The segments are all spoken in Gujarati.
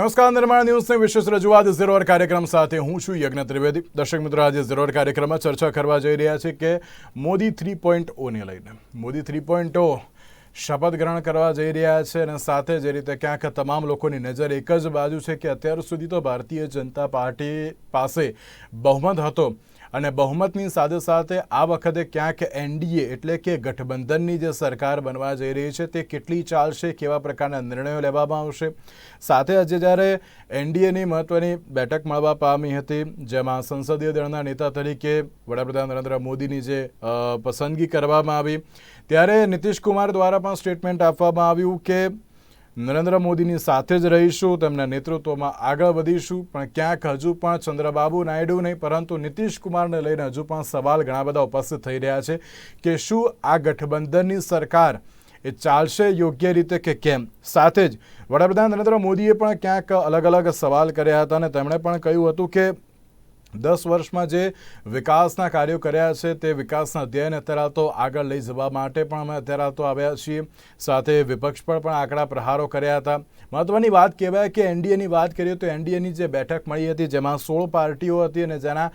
નમસ્કાર, નિર્માણ ન્યૂઝની વિશેષ રજૂઆત ઝીરોર કાર્યક્રમ સાથે હું છું યજ્ઞ ત્રિવેદી. દર્શક મિત્રો, આજે ઝીરોર કાર્યક્રમમાં ચર્ચા કરવા જઈ રહ્યા છે કે મોદી થ્રી પોઈન્ટ ઓને લઈને. મોદી થ્રી પોઈન્ટ ઓ શપથ ગ્રહણ કરવા જઈ રહ્યા છે અને સાથે જે રીતે ક્યાંક તમામ લોકોની નજર એક જ બાજુ છે કે અત્યાર સુધી તો ભારતીય જનતા પાર્ટી પાસે બહુમત હતો. અને બહુમતની સાથે સાથે આ વખતે ક્યાંક એનડીએ એટલે કે ગઠબંધનની જે સરકાર બનવા જઈ રહી છે તે કેટલી ચાલશે, કેવા પ્રકારના નિર્ણયો લેવામાં આવશે? સાથે આજે જ્યારે એનડીએની મહત્વની બેઠક મળવા પામી હતી, જેમાં સંસદીય દળના નેતા તરીકે વડાપ્રધાન નરેન્દ્ર મોદીની જે પસંદગી કરવામાં આવી, ત્યારે નીતિશ કુમાર દ્વારા પણ સ્ટેટમેન્ટ આપવામાં આવ્યું કે નરેન્દ્ર મોદીની સાથે જ રહીશું, તેમના નેતૃત્વમાં આગળ વધીશું, પણ ક્યાંક હજુ પણ ચંદ્રબાબુ નાયડુ નહીં, પરંતુ નીતિશ કુમારને લઈને હજુ પણ સવાલ ઘણા બધા ઉપસ્થિત થઈ રહ્યા છે કે શું આ ગઠબંધનની સરકાર એ ચાલશે યોગ્ય રીતે કે કેમ? સાથે જ વડાપ્રધાન નરેન્દ્ર મોદીએ પણ ક્યાંક અલગ અલગ સવાલ કર્યા હતા અને તેમણે પણ કહ્યું હતું કે દસ વર્ષમાં જે વિકાસના કાર્યો કર્યા છે, તે વિકાસના અધ્યયન અત્યારે તો આગળ લઈ જવા માટે પણ અમે અત્યારે તો આવ્યા છીએ. સાથે વિપક્ષ પર પણ આંકડા પ્રહારો કર્યા હતા. મહત્વની વાત કહેવાય કે એનડીએની વાત કરીએ તો એનડીએની જે બેઠક મળી હતી, જેમાં સોળ પાર્ટીઓ હતી અને જેના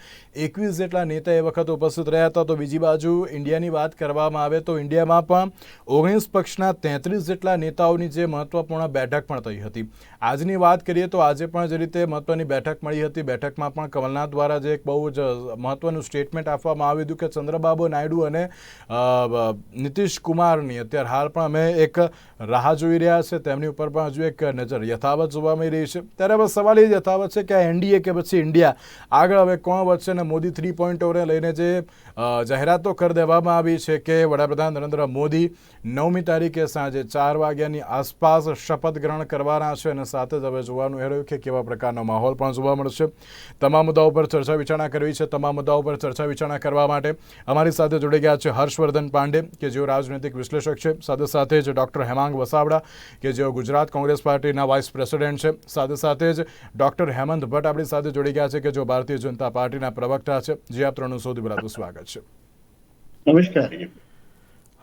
એકવીસ જેટલા નેતા એ વખત ઉપસ્થિત રહ્યા હતા. તો બીજી બાજુ ઇન્ડિયાની વાત કરવામાં આવે તો ઇન્ડિયામાં પણ ઓગણીસ પક્ષના તેત્રીસ જેટલા નેતાઓની જે મહત્વપૂર્ણ બેઠક પણ થઈ હતી. આજની વાત કરીએ તો આજે પણ જે રીતે મહત્વની બેઠક મળી હતી, બેઠકમાં પણ કમલનાથ દ્વારા જે એક બહુ જ મહત્વનું સ્ટેટમેન્ટ આપવામાં આવ્યું હતું કે ચંદ્રબાબુ નાયડુ અને નીતિશ કુમારની અત્યારે હાલ પણ અમે એક રાહ જોઈ રહ્યા છે. તેમની ઉપર પણ હજુ એક નજર યથાવત જોવા મળી રહી છે. ત્યારે બસ સવાલ એ યથાવત છે કે એનડીએ કે પછી ઇન્ડિયા આગળ હવે કોણ વધશે અને મોદી થ્રી પોઈન્ટ ઓને લઈને જે જાહેરાતો કરી દેવામાં આવી છે કે વડાપ્રધાન નરેન્દ્ર મોદી નવમી તારીખે સાંજે ચાર વાગ્યાની આસપાસ શપથ ગ્રહણ કરવાના છે અને સાથે જ હવે જોવાનું એ રહ્યું કે કેવા પ્રકારનો માહોલ પણ જોવા મળશે. તમામ મુદ્દાઓ પર ચર્ચા વિચારણા કરવી છે તમામ મુદ્દાઓ પર ચર્ચા વિચારણા કરવા માટે અમારી સાથે જોડી ગયા છે હર્ષવર્ધન પાંડે કે જેઓ રાજનૈતિક વિશ્લેષક છે સાથે સાથે જ ડૉક્ટર હેમાંગ વસાવડા કે જેઓ ગુજરાત કોંગ્રેસ પાર્ટીના વાઇસ પ્રેસિડેન્ટ છે સાથે સાથે જ ડૉક્ટર હેમંત ભટ્ટ આપણી સાથે જોડી ગયા છે કે જેઓ ભારતીય જનતા પાર્ટીના પ્રવક્તા છે જે આપ ત્રણનું સૌથી પહેલાં તો સ્વાગત છે नमस्कार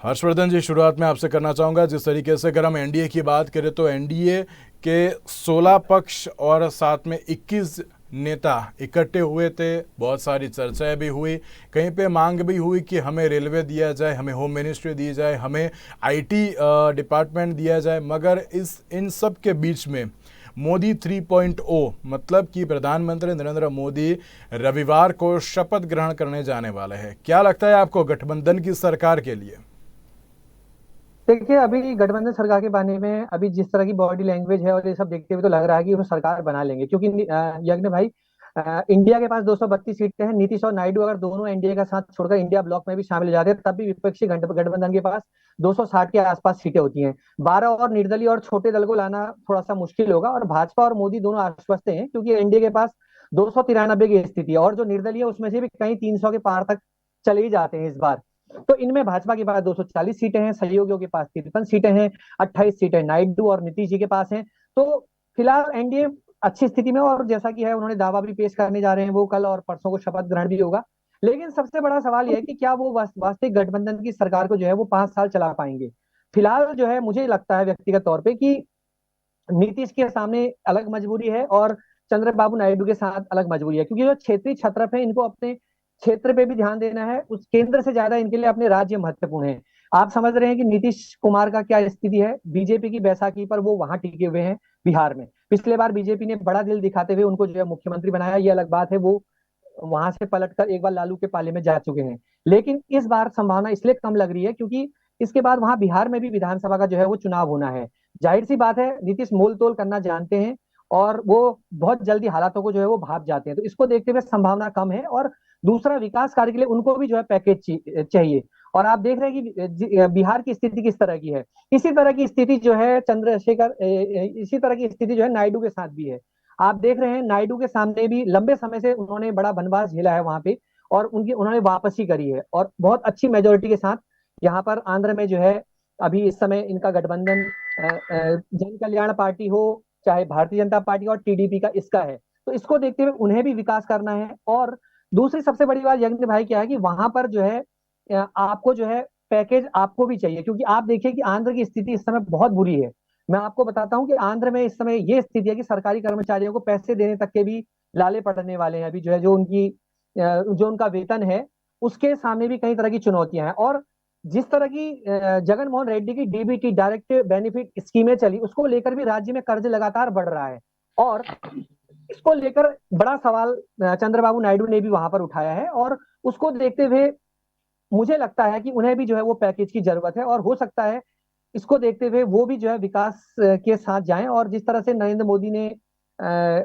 हर्षवर्धन जी शुरुआत में आपसे करना चाहूंगा जिस तरीके से अगर हम एनडीए की बात करें तो एनडीए के 16 पक्ष और साथ में 21 नेता इकट्ठे हुए थे, बहुत सारी चर्चाएँ भी हुई। कहीं पे मांग भी हुई कि हमें रेलवे दिया जाए, हमें होम मिनिस्ट्री दी जाए, हमें आईटी डिपार्टमेंट दिया जाए, मगर इस, इन सब के बीच में मोदी 3.0 मतलब कि प्रधानमंत्री नरेंद्र मोदी रविवार को शपथ ग्रहण करने जाने वाले हैं। क्या लगता है आपको गठबंधन की सरकार के लिए? देखिए, अभी गठबंधन सरकार के बारे में, अभी जिस तरह की बॉडी लैंग्वेज है और ये सब देखते हुए तो लग रहा है कि वो सरकार बना लेंगे। क्योंकि यज्ञ भाई इंडिया के पास 232 सीटें हैं। नीतीश और नायडू अगर दोनों एनडीए का साथ छोड़कर इंडिया ब्लॉक में भी शामिल हो जाते हैं, तब भी विपक्षी गठबंधन के पास 260 के आसपास सीटें होती हैं। 12 और निर्दलीय और छोटे दल को लाना थोड़ा सा मुश्किल होगा और भाजपा और मोदी दोनों आश्वस्त हैं, क्योंकि एनडीए के पास दो की स्थिति है और जो निर्दलीय है, उसमें से भी कई 300 के पार तक चले ही जाते हैं इस बार। तो इनमें भाजपा के पास 240 सीटें हैं, सहयोगियों के पास तिरपन सीटें हैं 28 सीटें नायडू और नीतीश जी के पास हैं। तो फ़िलहाल एनडीए अच्छी स्थिति में और जैसा कि है, उन्होंने दावा भी पेश करने जा रहे हैं वो कल और परसों को शपथ ग्रहण भी होगा। लेकिन सबसे बड़ा सवाल यह है कि क्या वो वास्तविक गठबंधन की सरकार को जो है वो पाँच साल चला पाएँगे? फ़िलहाल जो है, मुझे लगता है व्यक्तिगत तौर पे कि नीतीश के सामने अलग मजबूरी है और चंद्रबाबू नायडू के साथ अलग मजबूरी है, क्योंकि जो क्षेत्रीय छत्रप है, इनको अपने क्षेत्र पे भी ध्यान देना है, उस केंद्र से ज़्यादा इनके लिए अपने राज्य महत्वपूर्ण है। आप समझ रहे हैं कि नीतीश कुमार का क्या स्थिति है? बीजेपी की बैसाखी पर वो वहाँ टिके हुए हैं, बिहार में। पिछले बार बीजेपी ने बड़ा दिल दिखाते हुए उनको जो है मुख्यमंत्री बनाया, ये अलग बात है, वो वहाँ से पलटकर एक बार लालू के पाले में जा चुके हैं। लेकिन इस बार संभावना इसलिए कम लग रही है क्योंकि इसके बाद वहाँ बिहार में भी विधानसभा का जो है वो चुनाव होना है। ज़ाहिर सी बात है, नीतीश मोल तोल करना जानते हैं और वो बहुत जल्दी हालातों को जो है वो भाप जाते हैं। तो इसको देखते हुए संभावना कम है और दूसरा विकास कार्य के लिए उनको भी जो है पैकेज चाहिए। और आप देख रहे हैं कि बिहार की स्थिति किस तरह की है। इसी तरह की स्थिति जो है चंद्रशेखर इसी तरह की स्थिति जो है नायडू के साथ भी है। आप देख रहे हैं नायडू के सामने भी लंबे समय से उन्होंने बड़ा वनवास झेला है वहाँ पे और उनकी, उन्होंने वापसी करी है और बहुत अच्छी मेजोरिटी के साथ यहाँ पर आंध्र में जो है अभी इस समय इनका गठबंधन जन कल्याण पार्टी हो, चाहे भारतीय जनता पार्टी और टीडीपी का इसका है। तो इसको देखते हुए उन्हें भी विकास करना है और दूसरी सबसे बड़ी बात यज्ञ भाई क्या है कि वहाँ पर जो है आपको जो है पैकेज आपको भी चाहिए, क्योंकि आप देखिए कि आंध्र की स्थिति इस समय बहुत बुरी है। मैं आपको बताता हूँ कि आंध्र में इस समय ये स्थिति है कि सरकारी कर्मचारियों को पैसे देने तक के भी लाले पड़ने वाले हैं। अभी जो है, जो उनकी जो उनका वेतन है, उसके सामने भी कई तरह की चुनौतियाँ हैं। और जिस तरह की जगन मोहन रेड्डी की डीबीटी, डायरेक्ट बेनिफिट स्कीमें चली, उसको लेकर भी राज्य में कर्ज लगातार बढ़ रहा है। और इसको लेकर बड़ा सवाल चंद्रबाबू नायडू ने भी वहाँ पर उठाया है और उसको देखते हुए मुझे लगता है कि उन्हें भी जो है वो पैकेज की ज़रूरत है और हो सकता है इसको देखते हुए वो भी जो है विकास के साथ जाएँ और जिस तरह से नरेंद्र मोदी ने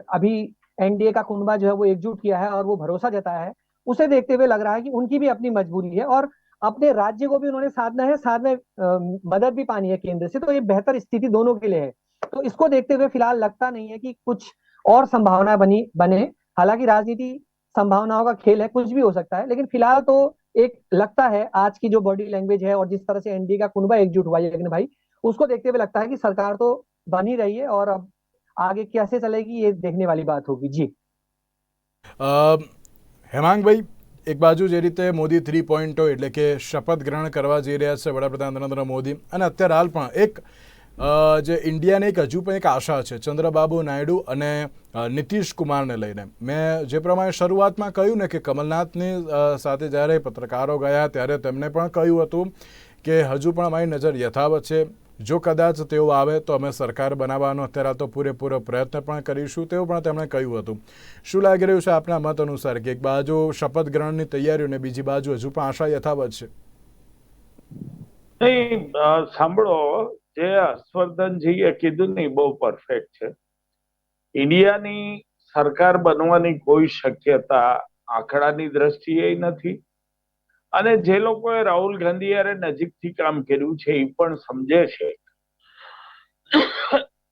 अभी एनडीए का कुनबा जो है वो एकजुट किया है और वो भरोसा जताया है, उसे देखते हुए लग रहा है कि उनकी भी अपनी मजबूरी है और अपने राज्य को भी उन्होंने साधना है साथ में मदद भी पानी है केंद्र से तो ये बेहतर स्थिति दोनों के लिए है। तो इसको देखते हुए फ़िलहाल लगता नहीं है कि कुछ और संभावना बनी बने हालांकि राजनीति संभावनाओं का खेल है कुछ भी हो सकता है लेकिन फिलहाल तो एक लगता है आज की जो बॉडी लैंग्वेज है और जिस तरह से एनडीए का कुनबा एकजुट हुआ है यज्ञ भाई उसको देखते हुए लगता है कि सरकार तो बन ही रही है और अब आगे कैसे चलेगी ये देखने वाली बात होगी जी અ, હેમાંગભાઈ એક બાજુ જે રીતે મોદી થ્રી પોઈન્ટ એટલે કે શપથ ગ્રહણ કરવા જઈ રહ્યા છે વડાપ્રધાન નરેન્દ્ર મોદી અને અત્યારે હાલ પણ એક અ, જે ઇન્ડિયાને એક હજુ પણ એક આશા છે, ચંદ્રબાબુ નાયડુ અને નીતિશ કુમારને લઈને. મેં જે પ્રમાણે શરૂઆતમાં કહ્યું ને કે કમલનાથની સાથે જ્યારે પત્રકારો ગયા ત્યારે તેમણે પણ કહ્યું હતું કે હજુ પણ અમારી નજર યથાવત છે. જો કદાચ તેઓ આવે તો અમે સરકાર બનાવવાનો અત્યારે તો પૂરેપૂરો પ્રયત્ન પણ કરીશું તેવું પણ તેમણે કહ્યું હતું. શું લાગી રહ્યું છે આપના મત અનુસાર કે એક બાજુ શપથ ગ્રહણની તૈયારીઓ ને બીજી બાજુ હજુ પણ આશા યથાવત છે? સાંભળો જે હર્ષવર્ધનજીએ કીધું નહીં બહુ પરફેક્ટ છે. ઇન્ડિયાની સરકાર બનવાની કોઈ શક્યતા આંકડાની દ્રષ્ટિએ નથી. અને જે લોકોએ રાહુલ ગાંધી યારે નજીકથી કામ કર્યું છે એ પણ સમજે છે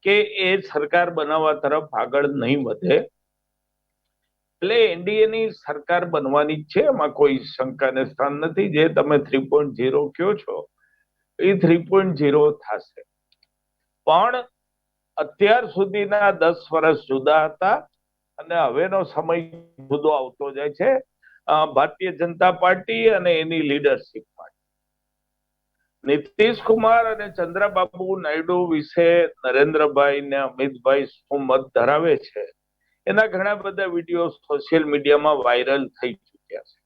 કે એ સરકાર બનાવવા તરફ આગળ નહીં વધે. એટલે એનડીએની સરકાર બનવાની છે, એમાં કોઈ શંકાને સ્થાન નથી. જે તમે થ્રી પોઈન્ટ ઝીરો કયો છો એ થ્રી પોઈન્ટ ઝીરો થશે. પણ અત્યાર સુધીના દસ વર્ષ જુદા હતા અને હવેનો સમય જુદો આવતો જાય છે. ભારતીય જનતા પાર્ટી અને એની લીડરશિપ માટે. નીતિશ કુમાર અને ચંદ્રબાબુ નાયડુ વિશે નરેન્દ્રભાઈ ને અમિતભાઈ શું મત ધરાવે છે? એના ઘણા બધા વીડિયો સોશિયલ મીડિયામાં વાયરલ થઈ ચુક્યા છે.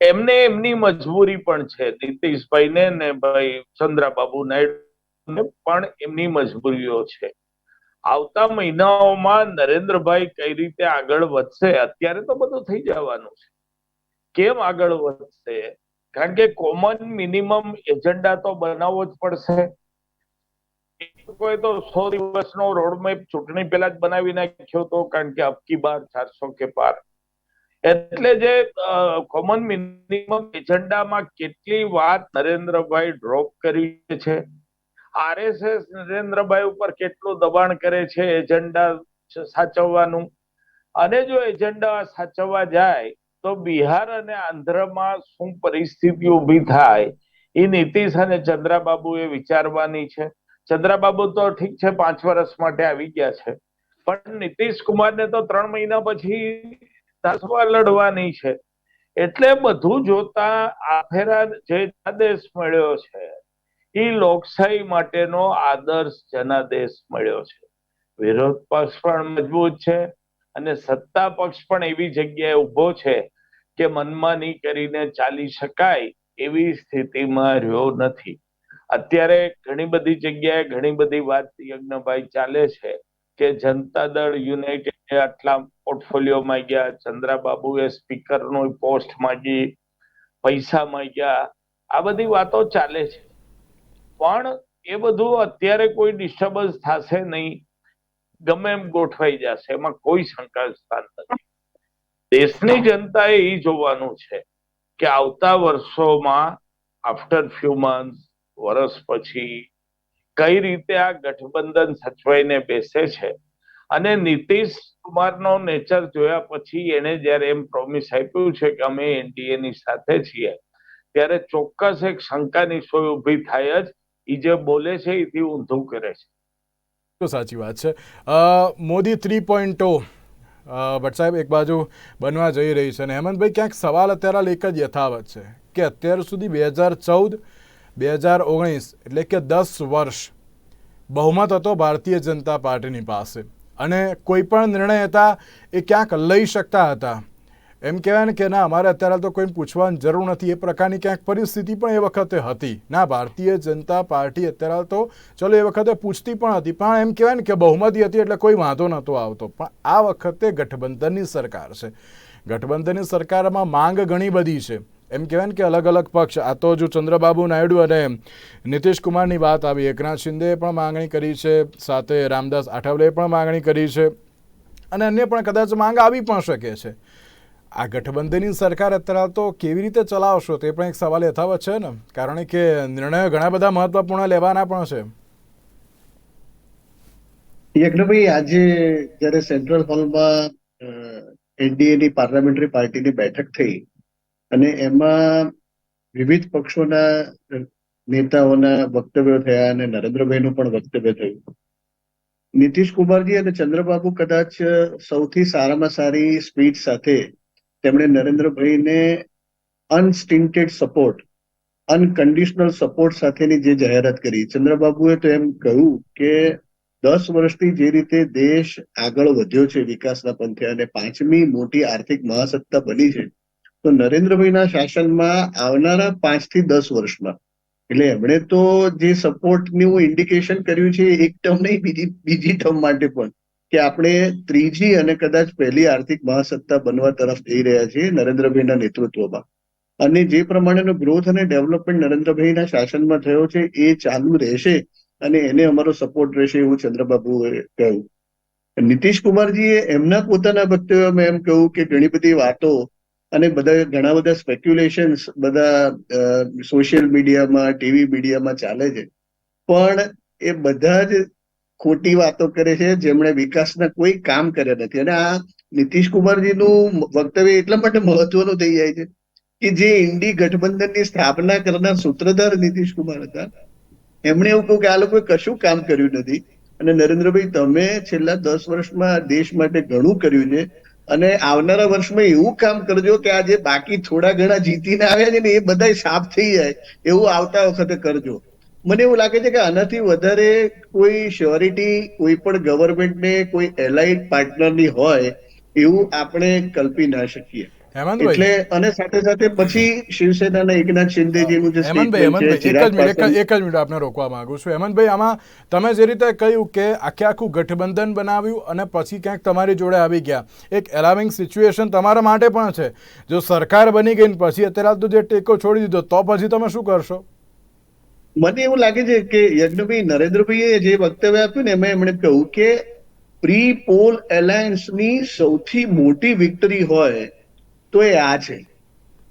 એમને એમની મજબૂરી પણ છે, નીતિશભાઈને ને ભાઈ ચંદ્રાબાબુ નાયડુ પણ એમની મજબૂરીઓ છે. આવતા મહિનાઓમાં નરેન્દ્રભાઈ કઈ રીતે આગળ વધશે, અત્યારે તો બધું થઈ જવાનું છે. કેમ આગળ વધશે? કારણ કે કોમન મિનિમમ એજન્ડા તો બનાવવો જ પડશે. કોઈ તો સો દિવસનો રોડમેપ ચૂંટણી પહેલા જ બનાવી નાખ્યો હતો કારણ કે અબકી બાર ચારસો કે પાર એટલે જે કોમન મિનિમમ એજન્ડામાં કેટલી વાત નરેન્દ્રભાઈ ડ્રોપ કરી છે? આરએસએસ નરેન્દ્રભાઈ ઉપર કેટલું દબાણ કરે છે એજન્ડા સાચવવાનું? અને જો એજન્ડા સાચવવા જાય, તો બિહાર અને આંધ્રમાં શું પરિસ્થિતિ ઊભી થાય? એ નીતિશ અને ચંદ્રાબાબુ એ વિચારવાની છે. ચંદ્રાબાબુ તો ઠીક છે, પાંચ વર્ષ માટે આવી ગયા છે. પણ નીતિશ કુમારને તો ત્રણ મહિના પછી તાસવા લડવાની છે. એટલે બધું જોતા આફેરા જે આદેશ મળ્યો છે એ લોકશાહી માટેનો આદર્શ જનાદેશ મળ્યો છે. વિરોધ પક્ષ પણ મજબૂત છે અને સત્તા પક્ષ પણ એવી જગ્યાએ ઊભો છે કે મનમાની કરીને ચાલી શકાય એવી સ્થિતિમાં રહ્યો નથી. અત્યારે ઘણી બધી જગ્યાએ ઘણી બધી વાત યજ્ઞભાઈ ચાલે છે. કે જનતા દળ યુનાઇટેડ આટલા પોર્ટફોલિયો માંગ્યા, ચંદ્રાબાબુએ સ્પીકરનો પોસ્ટ માંગી, પૈસા માંગ્યા, આ બધી વાતો ચાલે છે. પણ એ બધું અત્યારે કોઈ ડિસ્ટર્બન્સ થશે નહીં. ગમે એમ ગોઠવાઈ જશે, એમાં કોઈ શંકા સ્થાન નથી. દેશની જનતાએ એ જોવાનું છે કે આવતા વર્ષોમાં આફ્ટર ફ્યુ મંથ વર્ષ પછી કઈ રીતે આ ગઠબંધન સચવાઈને બેસે છે? અને નીતિશ કુમારનો નેચર જોયા પછી એને જ્યારે એમ પ્રોમિસ આપ્યું છે કે અમે એનડીએ ની સાથે છીએ, ત્યારે ચોક્કસ એક શંકાની સોય ઊભી થાય જ એ જે બોલે છે એથી ઊંધું કરે છે. તો સાચી વાત છે. મોદી થ્રી પોઈન્ટ ભટ્ટ સાહેબ એક બાજુ બનવા જઈ રહી છે અને હેમંતભાઈ, ક્યાંક સવાલ અત્યારે એક જ યથાવત છે કે અત્યાર સુધી બે હજાર ચૌદ બે હજાર ઓગણીસ એટલે કે દસ વર્ષ બહુમત હતો ભારતીય જનતા પાર્ટીની પાસે. અને કોઈ પણ નિર્ણય હતા એ ક્યાંક લઈ શકતા હતા. એમ કહેવાય ને કે ના, અમારે અત્યારે તો કોઈને પૂછવાની જરૂર નથી. એ પ્રકારની ક્યાંક પરિસ્થિતિ પણ એ વખતે હતી. ના, ભારતીય જનતા પાર્ટી અત્યારે તો, ચલો, એ વખતે પૂછતી પણ હતી. પણ એમ કહેવાય ને કે બહુમતી હતી એટલે કોઈ વાંધો નહોતો આવતો. પણ આ વખતે ગઠબંધનની સરકાર છે. ગઠબંધનની સરકારમાં માંગ ઘણી બધી છે. એમ કહેવાય કે અલગ અલગ પક્ષ, આ તો જો ચંદ્રબાબુ નાયડુ અને નીતિશ કુમારની વાત આવી, એકનાથ શિંદેએ પણ માંગણી કરી છે, સાથે રામદાસ આઠવલેએ પણ માંગણી કરી છે, અને અન્ય પણ કદાચ માંગ આવી પણ શકે છે. આ ગઠબંધનની સરકાર અત્યારે તો કેવી રીતે ચલાવશો તે પણ એક સવાલ યથાવત છે ને, કારણ કે નિર્ણયો ઘણા બધા મહત્વપૂર્ણ લેવાના પણ છે. યજ્ઞભાઈ આજે જ્યારે સેન્ટ્રલ હોલમાં એનડીએની પાર્લામેન્ટરી પાર્ટીની બેઠક થઈ અને એમાં વિવિધ પક્ષોના નેતાઓના વક્તવ્યો થયા અને નરેન્દ્રભાઈનું પણ વક્તવ્ય થયું. નીતિશ કુમારજી અને ચંદ્રબાબુ કદાચ સૌથી સારામાં સારી સ્પીચ સાથે તેમણે નરેન્દ્રભાઈને અનસ્ટિન્ટેડ સપોર્ટ, અનકન્ડિશનલ સપોર્ટ સાથેની જે જાહેરાત કરી. ચંદ્રબાબુએ તો એમ કહ્યું કે દસ વર્ષથી જે રીતે દેશ આગળ વધ્યો છે વિકાસના પંથે અને પાંચમી મોટી આર્થિક મહાસત્તા બની છે તો નરેન્દ્રભાઈના શાસનમાં આવનારા પાંચથી દસ વર્ષમાં, એટલે એમણે તો જે સપોર્ટનું ઇન્ડિકેશન કર્યું છે એક ટર્મ નહીં, બીજી બીજી ટર્મ માટે પણ, કે આપણે ત્રીજી અને કદાચ પહેલી આર્થિક મહાસત્તા બનવા તરફ જઈ રહ્યા છીએ નરેન્દ્રભાઈના નેતૃત્વમાં. અને જે પ્રમાણેનો ગ્રોથ અને ડેવલપમેન્ટ નરેન્દ્રભાઈના શાસનમાં થયો છે, એ ચાલુ રહેશે અને એને અમારો સપોર્ટ રહેશે એવું ચંદ્રબાબુએ કહ્યું. નીતિશ કુમારજીએ એમના પોતાના વક્તવ્યમાં એમ કહ્યું કે ઘણી બધી વાતો અને બધા ઘણા બધા સ્પેક્યુલેશન્સ બધા સોશિયલ મીડિયામાં ટીવી મીડિયામાં ચાલે છે. પણ એ બધા જ ખોટી વાતો કરે છે, જેમણે વિકાસના કોઈ કામ કર્યા નથી. અને આ નીતિશ કુમારજીનું વક્તવ્ય એટલા માટે મહત્વનું થઈ જાય છે કે જે ઇન્ડી ગઠબંધનની સ્થાપના કરનાર સૂત્રધાર નીતિશ કુમાર હતા, એમણે એવું કહ્યું કે આ લોકોએ કશું કામ કર્યું નથી. અને નરેન્દ્રભાઈ, તમે છેલ્લા દસ વર્ષમાં દેશ માટે ઘણું કર્યું છે. અને આવનારા વર્ષમાં એવું કામ કરજો કે આ જે બાકી થોડા ઘણા જીતીને આવ્યા છે ને એ બધા સાફ થઈ જાય, એવું આવતા વખતે કરજો. મને એવું લાગે છે કે આનાથી વધારે કોઈ શ્યોરિટી કોઈ પણ ગવર્મેન્ટને કોઈ એલાઇડ પાર્ટનરની હોય, એવું આપણે કલ્પી ના શકીએ. એટલે અને સાથે સાથે પછી શિવસેનાના એકનાથ શિંદેજીનું જે હેમંતભાઈ હેમંતભાઈ એક જ મિનિટ એક જ- આપને રોકવા માંગુ છું. હેમંતભાઈ આમાં તમે જે રીતે કહ્યું કે આખે આખું ગઠબંધન બનાવ્યું અને પછી ક્યાંક તમારી જોડે આવી ગયા. એક એલાવિંગ સિચ્યુએશન તમારા માટે પણ છે. જો સરકાર બની ગઈ ને પછી અત્યારે તો જે ટેકો છોડી દીધો તો પછી તમે શું કરશો? મને એવું લાગે છે કે યજ્ઞભાઈ નરેન્દ્રભાઈએ જે વક્તવ્ય આપ્યું ને એમાં એમણે કહ્યું કે પ્રી પોલ એલાયન્સની સૌથી મોટી વિક્ટરી હોય તો એ આ છે.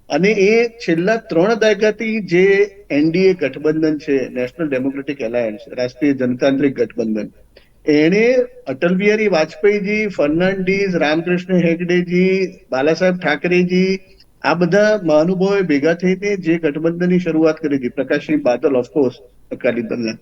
અને એ છેલ્લા ત્રણ દાયકાથી જે એનડીએ ગઠબંધન છે, નેશનલ ડેમોક્રેટિક એલાયન્સ, રાષ્ટ્રીય જનતાંત્રિક ગઠબંધન, એણે અટલ બિહારી વાજપેયીજી, ફર્નાન્ડીઝ, રામકૃષ્ણ હેગડેજી, બાલાસાહેબ ઠાકરેજી, આ બધા મહાનુભાવોએ ભેગા થઈને જે ગઠબંધનની શરૂઆત કરી હતી, પ્રકાશસિંહ બાદલ ઓફકોર્સ અકાલી દળના.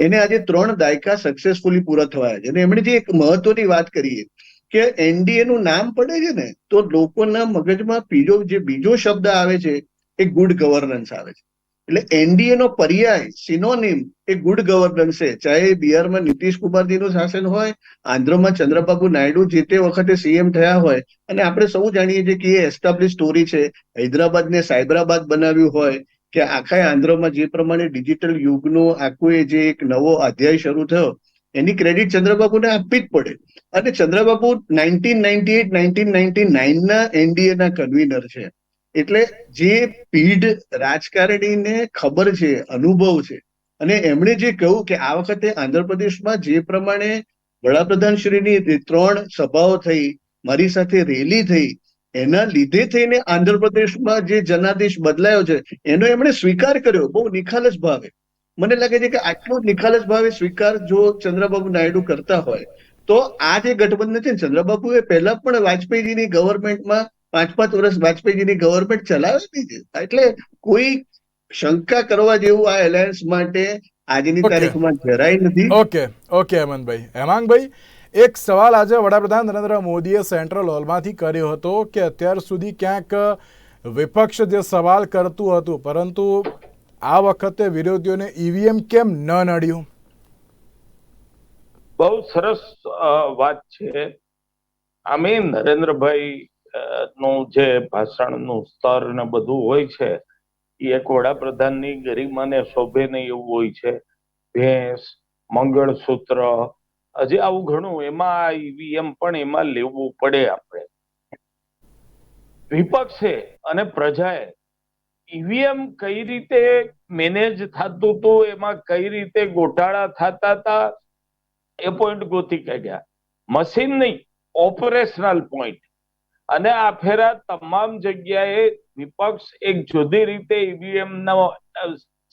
એને આજે ત્રણ દાયકા સક્સેસફુલી પૂરા થવાયા છે. અને એમણે જે એક મહત્વની વાત કરી કે એનડીએ નું નામ પડે છે ને, તો લોકોના મગજમાં બીજો જે બીજો શબ્દ આવે છે, એ ગુડ ગવર્નન્સ આવે છે. એટલે એનડીએ નો પર્યાય સિનોનિમ એ ગુડ ગવર્નન્સ છે. ચાહે બિહારમાં નીતિશ કુમારજીનું શાસન હોય, આંધ્રમાં ચંદ્રબાબુ નાયડુ જે તે વખતે સીએમ થયા હોય, અને આપણે સૌ જાણીએ છીએ કે એ એસ્ટાબ્લિશ સ્ટોરી છે. હૈદરાબાદ ને સાયબરાબાદ બનાવ્યું હોય, કે આખા આંધ્રમાં જે પ્રમાણે ડિજિટલ યુગનો આખો જે એક નવો અધ્યાય શરૂ થયો એની ક્રેડિટ ચંદ્રબાબુને આપવી જ પડે. અને Chandrababu nineteen ninety eight nineteen ninety નાઇનના એનડીએના કન્વીનર છે. એટલે જે પીઢ રાજકારણીને ખબર છે, અનુભવ છે, અને એમણે જે કહ્યું કે આ વખતે આંધ્રપ્રદેશમાં જે પ્રમાણે વડાપ્રધાન શ્રીની ત્રણ સભાઓ થઈ, મારી સાથે રેલી થઈ, એના લીધે થઈને આંધ્રપ્રદેશમાં જે જનાદેશ બદલાયો છે, એનો એમણે સ્વીકાર કર્યો. બહુ નિખાલસ ભાવે. મને લાગે છે કે આટલું નિખાલસ ભાવે સ્વીકાર જો ચંદ્રબાબુ નાયડુ કરતા હોય તો આ જે ગઠબંધન છે ચંદ્રબાબુ એ પહેલા પણ વાજપેયીજીની ગવર્મેન્ટમાં પાંચ પાંચ વર્ષ વાજપેયીજીની ગવર્મેન્ટ ચલાવેલી છે. એટલે કોઈ શંકા કરવા જેવું આ એલાયન્સ માટે આજની તારીખમાં જરાય નથી. ઓકે ઓકે હેમંતભાઈ. હેમાંગભાઈ એક સવાલ આજે વડાપ્રધાન નરેન્દ્ર મોદીએ સેન્ટ્રલ હોલમાંથી કર્યો હતો કે અત્યાર સુધી ક્યાંક વિપક્ષ જે સવાલ કરતું હતું પરંતુ આ વખતે વિરોધીઓને ઈવીએમ કેમ ન નડ્યું? બહુ સરસ વાત છે. આમે નરેન્દ્રભાઈ નું જે ભાષણનું સ્તર ને બધું હોય છે એ એક વડાપ્રધાનની ગરિમાને શોભે નહીં એવું હોય છે. ભેંસ, મંગળસૂત્ર, હજી આવું ઘણું, એમાં ઈવીએમ પણ એમાં લેવું પડે આપણે. વિપક્ષે અને પ્રજાએ ઈવીએમ કઈ રીતે મેનેજ થતું હતું? એમાં કઈ રીતે ગોટાળા થતા હતા? એ પોઈન્ટ ગોતી કાઢ્યા મશીન નહીં ઓપરેશનલ પોઈન્ટ અને આ ફેરા તમામ જગ્યાએ વિપક્ષ એક જુદી રીતે ઈવીએમ નો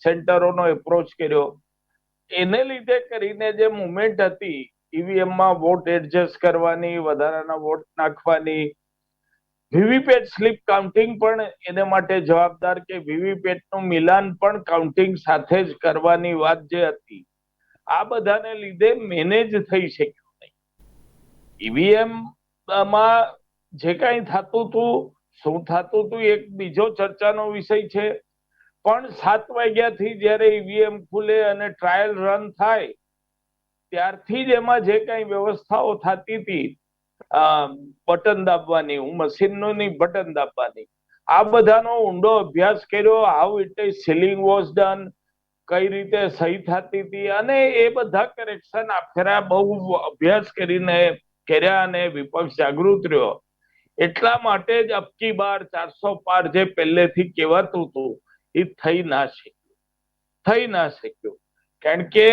સેન્ટરોનો એપ્રોચ કર્યો. એને લીધે કરીને જે મુવમેન્ટ હતી ઈવીએમમાં વોટ એડજસ્ટ કરવાની, વધારાના વોટ નાખવાની વીવીપેટ સ્લીપ કાઉન્ટિંગ પણ એને માટે જવાબદાર કે વીવીપેટનું મિલાન પણ કાઉન્ટિંગ સાથે જ કરવાની વાત જે હતી. આ બધાને લીધે મેનેજ થઈ શક્યું નહીં. ઈવીએમમાં જે કાંઈ થતું હતું શું થતું હતું એક બીજો ચર્ચાનો વિષય છે. પણ સાત વાગ્યાથી જ્યારે ઈવીએમ ખુલે અને ટ્રાયલ રન થાય, ત્યારથી જ એમાં જે કાંઈ વ્યવસ્થાઓ થતી હતી બટન દાબવાની, હું મશીનનું નહીં બટન દાબવાની. આ બધાનો ઊંડો અભ્યાસ કર્યો how it is sealing was done કઈ રીતે સહી થતી હતી, અને એ બધા કરેક્શન આફેરા બહુ અભ્યાસ કરીને કર્યા અને વિપક્ષ જાગૃત રહ્યો. એટલા માટે જ અબકી બાર ચારસો પાર જે પહેલેથી કહેવાતું હતું, એ થઈ ના શક્યું. થઈ ના શક્યું. કારણ કે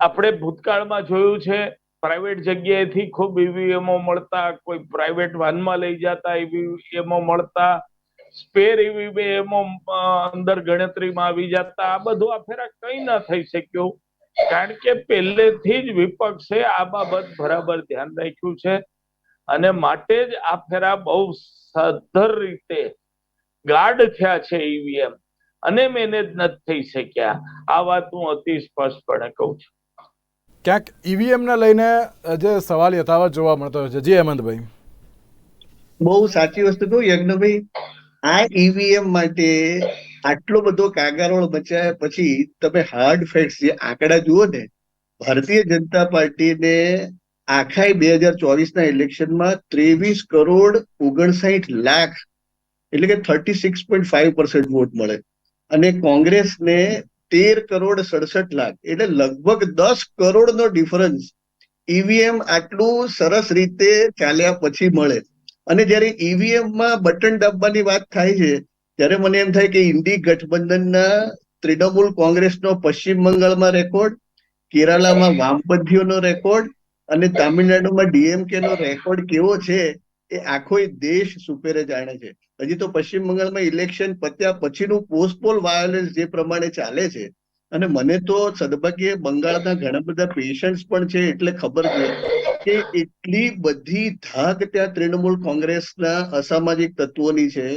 આપણે ભૂતકાળમાં જોયું છે પ્રાઇવેટ જગ્યાએથી ખૂબ ઈવીએમઓ મળતા, કોઈ પ્રાઇવેટ વાનમાં લઈ જતા ઈવીએમઓ મળતા સ્પેર ઈવીએમઓ અંદર ગણતરીમાં આવી જતા. આ બધું આ ફેરા કઈ ના થઈ શક્યું. કારણ કે પહેલેથી જ વિપક્ષે આ બાબત બરાબર ધ્યાન રાખ્યું છે. અને માટે જ આ ફેરા બહુ સદ્ધર રીતે ગાઢ થયા છે ઈવીએમ. અને મેનેજ નથી થઈ શક્યા. આ વાત હું અતિ સ્પષ્ટપણે કહું છું. ક્યાંક ઈવીએમને લઈને જે સવાલ યથાવત જોવા મળતો હોય છે. જી હેમંતભાઈ. બહુ સાચી વસ્તુ કહું, યજ્ઞભાઈ, આ ઈવીએમ માટે આટલો બધો કાગારોળ બચાવ્યા પછી તમે હાર્ડ ફેક્ટ જે આંકડા જુઓ ને, ભારતીય જનતા પાર્ટીને આખા બે હજાર ચોવીસના ઇલેક્શનમાં ત્રેવીસ કરોડ ઓગણસાઠ લાખ એટલે કે thirty six point five percent vote મળે. અને કોંગ્રેસને તેર કરોડ સડસઠ લાખ એટલે લગભગ દસ કરોડનો ડિફરન્સ ઈવીએમ આટલું સરસ રીતે ચાલ્યા પછી મળે. અને જ્યારે ઈવીએમમાં બટન દાબવાની વાત થાય છે ત્યારે મને એમ થાય કે ઇન્ડી ગઠબંધનના તૃણમૂલ કોંગ્રેસનો પશ્ચિમ બંગાળમાં રેકોર્ડ કેરાલામાં વામપંથીઓનો રેકોર્ડ અને તામિલનાડુમાં ડીએમકે નો રેકોર્ડ કેવો છે એ આખો દેશ સુપેરે જાણે છે. હજી તો પશ્ચિમ બંગાળમાં ઇલેક્શન પત્યા પછીનું પોસ્ટપોલ વાયોલન્સ જે પ્રમાણે ચાલે છે. અને મને તો સદભાગ્યે બંગાળના ઘણા બધા પેશન્ટ્સ પણ છે એટલે ખબર છે કે એટલી બધી ધાક ત્યાં તૃણમૂલ કોંગ્રેસના અસામાજિક તત્વોની છે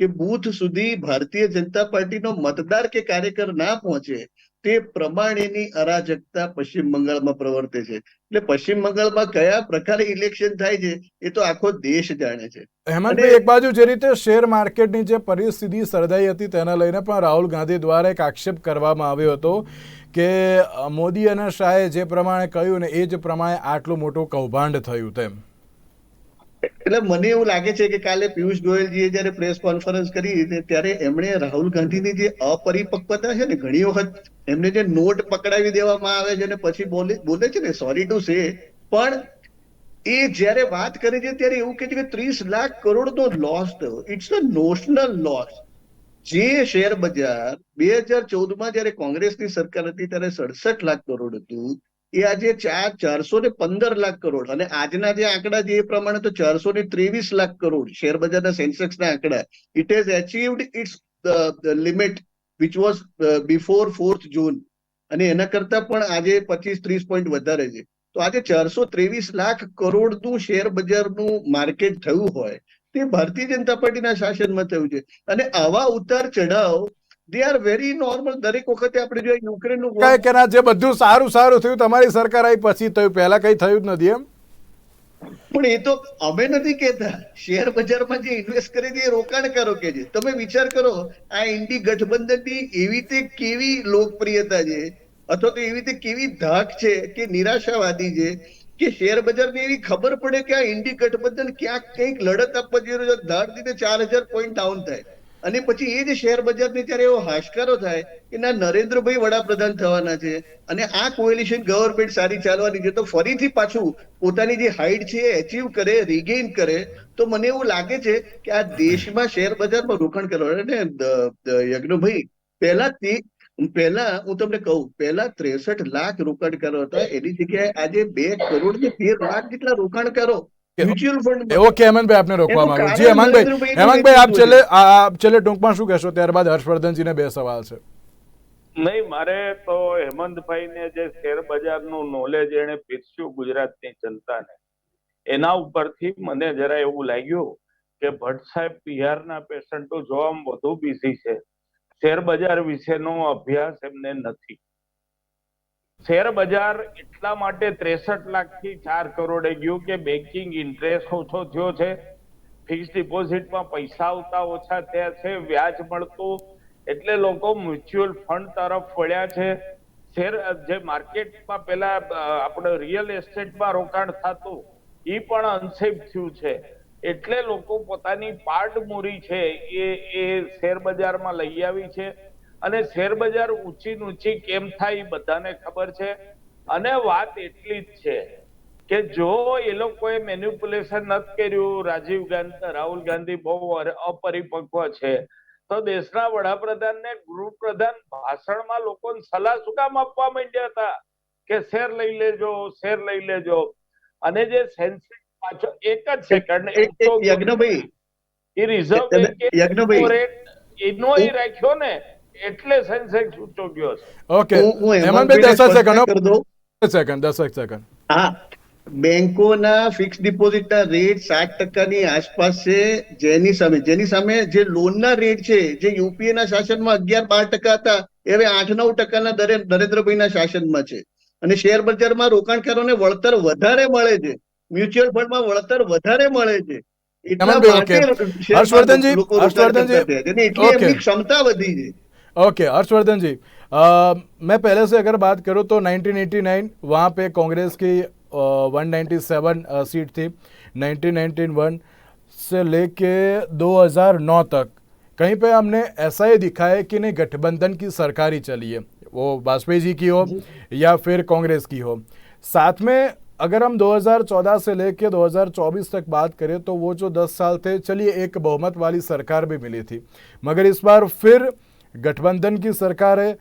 કે બૂથ સુધી ભારતીય જનતા પાર્ટીનો મતદાર કે કાર્યકર ના પહોંચે. તે પ્રમાણેની અરાજકતા પશ્ચિમ બંગાળમાં પ્રવર્તે છે. એટલે પશ્ચિમ બંગાળમાં કયા પ્રકારે ઇલેક્શન થાય છે એ તો આખો દેશ જાણે છે. હેમંતભાઈ એક બાજુ જે રીતે શેર માર્કેટની જે પરિસ્થિતિ સર્જાઈ હતી તેના લઈને પણ રાહુલ ગાંધી દ્વારા એક આક્ષેપ કરવામાં આવ્યો હતો કે મોદી અને શાહે જે પ્રમાણે કહ્યું ને એ જ પ્રમાણે આટલું મોટું કૌભાંડ થયું તેમ. એટલે મને એવું લાગે છે કે કાલે પિયુષ ગોયલજીએ જયારે પ્રેસ કોન્ફરન્સ કરી ત્યારે એમણે રાહુલ ગાંધીની જે અપરિપક્વતા છે ને, ઘણી વખત એમને જે નોટ પકડાવી દેવામાં આવે છે ને, પછી બોલે બોલે છે ને સોરી ટુ સે પણ એ જ્યારે વાત કરે છે, ત્યારે એવું કહે છે કે ત્રીસ લાખ કરોડનો લોસ થયો. ઇટ્સ અ નોશનલ લોસ જે શેર બજાર બે હજાર ચૌદમાં જયારે કોંગ્રેસની સરકાર હતી, ત્યારે સડસઠ લાખ કરોડ હતું. એ આજે ચાર ચારસો ને પંદર લાખ કરોડ. અને આજના જે આંકડા છે એ પ્રમાણે તો ચારસો ને ત્રેવીસ લાખ કરોડ શેર બજારના સેન્સેક્સના આંકડા. It has achieved its limit which was before fourth June અને એના કરતા પણ આજે પચીસ ત્રીસ પોઈન્ટ વધારે છે. તો આજે ચારસો ત્રેવીસ લાખ કરોડનું શેર બજારનું માર્કેટ થયું હોય, તે ભારતીય જનતા પાર્ટીના શાસનમાં થયું છે. અને આવા ઉતાર ચઢાવ દે આર વેરી નોર્મલ દરેક વખતે આપણે જોઈએ યુક્રેનનું કઈ કે ના જે બધું સારું સારું થયું તમારી સરકાર આવી પછી થયું. પહેલા કઈ થયું જ નથી એમ. પણ એ તો અમે નથી કહેતા. શેર બજારમાં જે ઇન્વેસ્ટ કરે છે એ રોકાણકારો કે છે. તમે વિચાર કરો આ ઇન્ડી ગઠબંધનની એવી તે કેવી લોકપ્રિયતા છે અથવા તો એવી રીતે કેવી ધાક છે કે નિરાશાવાદી છે કે શેર બજારને એવી ખબર પડે કે આ ઇન્ડી ગઠબંધન ક્યાંક કંઈક લડત આપવા જઈ રહ્યું છે. દર દીધે ચાર હજાર પોઈન્ટ ડાઉન થાય. અને પછી એ જ શેર બજારની ત્યારે એવો હાશકારો થાય કે ના નરેન્દ્રભાઈ વડાપ્રધાન થવાના છે અને આ કોએલિશન ગવર્મેન્ટ સારી ચાલવાની છે તો ફરીથી પાછું પોતાની જે હાઈટ છે એ અચીવ કરે રિગેઇન કરે, તો મને એવું લાગે છે કે આ દેશમાં શેર બજારમાં રોકાણ કરવા દ- યજ્ઞભાઈ, પહેલા તે, પહેલા હું તમને કહું, પહેલા ત્રેસઠ લાખ રોકાણકારો હતા. એની જગ્યાએ આજે બે કરોડ ને તેર લાખ જેટલા રોકાણકારો મ્યુચ્યુઅલ ફંડ ઓકે હેમંતભાઈ આપને રોકવા એનું માંગુ જી હેમંતભાઈ હેમંતભાઈ આપ છેલ્લે આપ છેલ્લે ટૂંકમાં શું કહેશો? ત્યારબાદ હર્ષવર્ધનજીને બે સવાલ છે. નહીં મારે તો હેમંતભાઈને જે શેર બજારનું નોલેજ એને પીરસ્યું ગુજરાતની જનતાને એના ઉપરથી મને જરા એવું લાગ્યું કે ભટ્ટ સાહેબ બિહારના પેશન્ટો જોવામાં વધુ બિઝી છે. શેર બજાર વિશેનો અભ્યાસ એમને નથી. શેર બજાર એટલા માટે ત્રેસઠ લાખથી ચાર કરોડે ગયું કે બેન્કિંગ ઇન્ટરેસ્ટ ઓછો થયો છે. ફિક્સ ડિપોઝિટમાં પૈસા આવતા ઓછા થયા છે, વ્યાજ મળતું એટલે લોકો મ્યુચ્યુઅલ ફંડ તરફ વળ્યા છે. શેર જે માર્કેટમાં પેલા આપણે રિયલ એસ્ટેટમાં રોકાણ થતું એ પણ અનસેફ થયું છે. એટલે લોકો પોતાની પાર્ટ મૂરી છે એ એ શેર બજારમાં લઈ આવી છે. અને શેર બજાર ઊંચી ઊંચી કેમ થાય એ બધાને ખબર છે. અને વાત એટલી જ છે કે જો એ લોકોએ મેન્યુપ્યુલેશન નથી કર્યું રાજીવ ગાંધી રાહુલ ગાંધી બહુ અપરિપક્વ છે તો દેશના વડાપ્રધાનને ગૃહપ્રધાન ભાષણમાં લોકોને સલાહ શું કામ આપવા માંડ્યા હતા? કે શેર લઈ લેજો શેર લઈ લેજો. અને જે સેન્સેક્સ પાછો એક જ સેકન્ડ એક યજ્ઞભાઈ. એ રિઝર્વ રેટ એનો એ રાખ્યો ને. એટલે સેન્સેક્સ ઊંચો ગયો છે. ઓકે હેમંતભાઈ દસ સેકન્ડ દસ સેકન્ડ દસ સેકન્ડ હા. બેંકોના ફિક્સ ડિપોઝિટના રેટ સાત ટકાની આસપાસ છે જેની સામે જેની સામે જે લોનના રેટ છે જે યુપીએ ના શાસનમાં અગિયાર બાર ટકા હતા એ હવે આઠ નવ ટકાના દરે નરેન્દ્રભાઈના શાસનમાં છે. અને શેર બજારમાં રોકાણકારોને વળતર વધારે મળે છે. મ્યુચ્યુઅલ ફંડમાં વળતર વધારે મળે છે. એટલા માટે ક્ષમતા વધી છે. ओके हर्षवर्धन जी अ, मैं पहले से अगर बात करूँ तो 1989 वहाँ पे कांग्रेस की वन नाइन्टी सेवन सीट थी। 1991 से लेके 2009 तक कहीं पे हमने ऐसा ही दिखा है कि नहीं गठबंधन की सरकार ही चली है। वो वाजपेयी जी की हो या फिर कांग्रेस की हो। साथ में अगर हम 2014 से लेके 2024 तक बात करें तो वो जो 10 साल थे चलिए एक बहुमत वाली सरकार भी मिली थी। मगर इस बार फिर गठबंधन की सरकार है।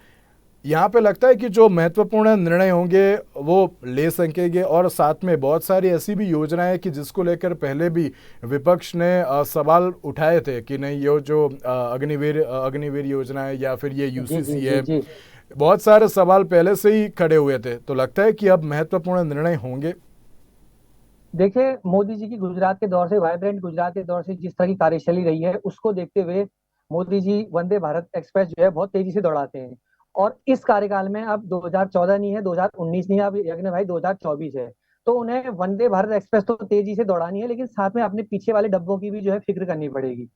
यहाँ पे लगता है कि जो महत्वपूर्ण निर्णय होंगे वो ले सकेंगे और साथ में बहुत सारी ऐसी भी योजनाएँ हैं कि जिसको लेकर पहले भी विपक्ष ने सवाल उठाए थे कि नहीं ये जो अग्निवीर अग्निवीर योजना है या फिर ये यूसीसी जी, है जी। बहुत सारे सवाल पहले से ही खड़े हुए थे। तो लगता है कि अब महत्वपूर्ण निर्णय होंगे। देखिए मोदी जी की गुजरात के दौर से वाइब्रेंट गुजरात के दौर से जिस तरह की कार्यशैली रही है उसको देखते हुए मोदी जी वंदे भारत एक्सप्रेस जो है बहुत तेज़ी से दौड़ाते हैं। और इस कार्यकाल में अब 2014 नहीं है 2019 नहीं है, अब यज्ञ भाई 2024 है। तो उन्हें वंदे भारत एक्सप्रेस तो तेज़ी से दौड़ानी है, लेकिन साथ में अपने पीछे वाले डब्बों की भी जो है फ़िक्र करनी पड़ेगी।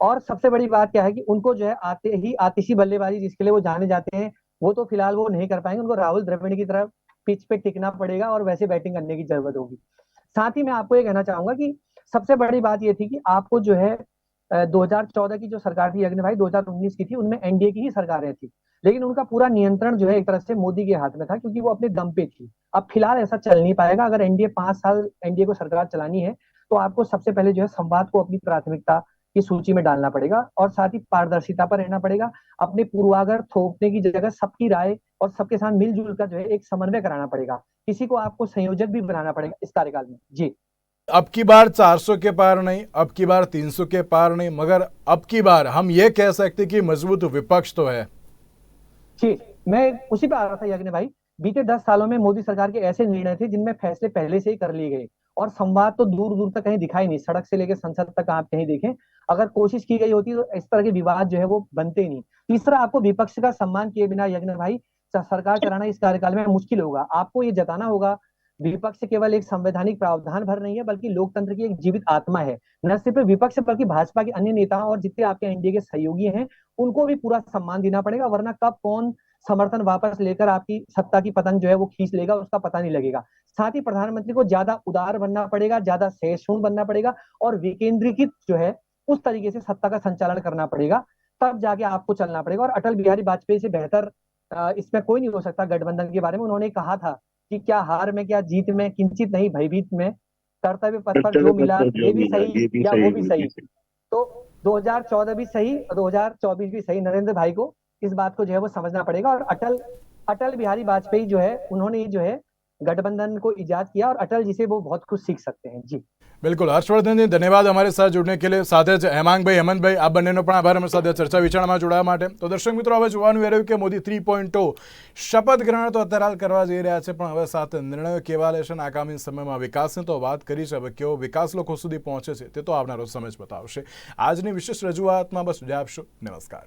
और सबसे बड़ी बात क्या है कि उनको जो है आते ही आतिशी बल्लेबाजी जिसके लिए वो जाने जाते हैं, वो तो फ़िलहाल वो नहीं कर पाएँगे। उनको राहुल द्रविड़ की तरफ़ पिच पे टिकना पड़ेगा और वैसे बैटिंग करने की ज़रूरत होगी। साथ ही मैं आपको ये कहना चाहूँगा कि सबसे बड़ी बात ये थी कि आपको जो है 2014 की जो सरकार थी यज्ञ भाई 2019 की थी, उनमें एनडीए की ही सरकारें थी। लेकिन उनका पूरा नियंत्रण जो है एक तरह से मोदी के हाथ में था, क्योंकि वो अपने दम पे थी। अब फ़िलहाल ऐसा चल नहीं पाएगा। अगर एनडीए पाँच साल एनडीए को सरकार चलानी है तो आपको सबसे पहले जो है संवाद को अपनी प्राथमिकता की सूची में डालना पड़ेगा और साथ ही पारदर्शिता पर रहना पड़ेगा। अपने पूर्वाग्रह थोपने की जगह सबकी राय और सबके साथ मिलजुल जो है एक समन्वय कराना पड़ेगा। किसी को आपको संयोजक भी बनाना पड़ेगा इस कार्यकाल में। जी। अब की बार 400 के पार नहीं अब की बार 300 के पार नहीं मगर अब की बार हम ये कह सकते कि मज़बूत विपक्ष तो है। जी मैं उसी पे आ रहा था यज्ञ भाई। बीते दस सालों में मोदी सरकार के ऐसे निर्णय थे जिनमें फैसले पहले से ही कर लिए गए और संवाद तो दूर दूर तक कहीं दिखाई नहीं सड़क से लेकर संसद तक आप कहीं देखें अगर कोशिश की गई होती तो इस तरह के विवाद जो है वो बनते नहीं। तीसरा आपको विपक्ष का सम्मान किए बिना यज्ञ भाई सरकार चलाना इस कार्यकाल में मुश्किल होगा। आपको ये जताना होगा विपक्ष केवल एक संवैधानिक प्रावधान भर नहीं है, बल्कि लोकतंत्र की एक जीवित आत्मा है। न सिर्फ़ विपक्ष, बल्कि भाजपा के अन्य नेताओं और जितने आपके एनडीए के सहयोगी हैं, उनको भी पूरा सम्मान देना पड़ेगा, वरना कब कौन समर्थन वापस लेकर आपकी सत्ता की पतंग जो है वो खींच लेगा, उसका पता नहीं लगेगा। साथ ही प्रधानमंत्री को ज़्यादा उदार बनना पड़ेगा, ज़्यादा सहिष्णु बनना पड़ेगा और विकेंद्रीकृत जो है, उस तरीके से सत्ता का संचालन करना पड़ेगा, तब जाके आपको चलना पड़ेगा। और अटल बिहारी वाजपेयी से बेहतर इसमें कोई नहीं हो सकता गठबंधन के बारे में। उन्होंने कहा था कि क्या हार में क्या जीत में किंचित नहीं भयभीत में कर्तव्य पथ पर जो मिला ये भी सही ये वो भी सही। भी सही। तो 2014 भी सही और 2024 भी सही। नरेंद्र भाई को इस बात को जो है वो समझना पड़ेगा और अटल अटल बिहारी वाजपेयी जो है उन्होंने जो है गठबंधन को इजाद किया और अटल जी से वो बहुत कुछ सीख सकते हैं। जी। બિલકુલ, હર્ષવર્ધનજી, ધન્યવાદ અમારી સાથે જોડને કે સાથે જ હેમાંગભાઈ, હેમંતભાઈ આ બંનેનો પણ આભાર. અમારી સાથે ચર્ચા વિચારણામાં જોડાવા માટે. તો દર્શક મિત્રો, હવે જોવાનું રહ્યું કે મોદી થ્રી પોઈન્ટ શપથ ગ્રહણ તો અત્યારે હાલ કરવા જઈ રહ્યા છે, પણ હવે સાથે નિર્ણયો કેવા લેશે અને આગામી સમયમાં વિકાસની તો વાત કરી છે. હવે કેવો વિકાસ લોકો સુધી પહોંચે છે, તે તો આવનારો સમય બતાવશે. આજની વિશેષ રજૂઆતમાં બસ વિજય આપશો. નમસ્કાર.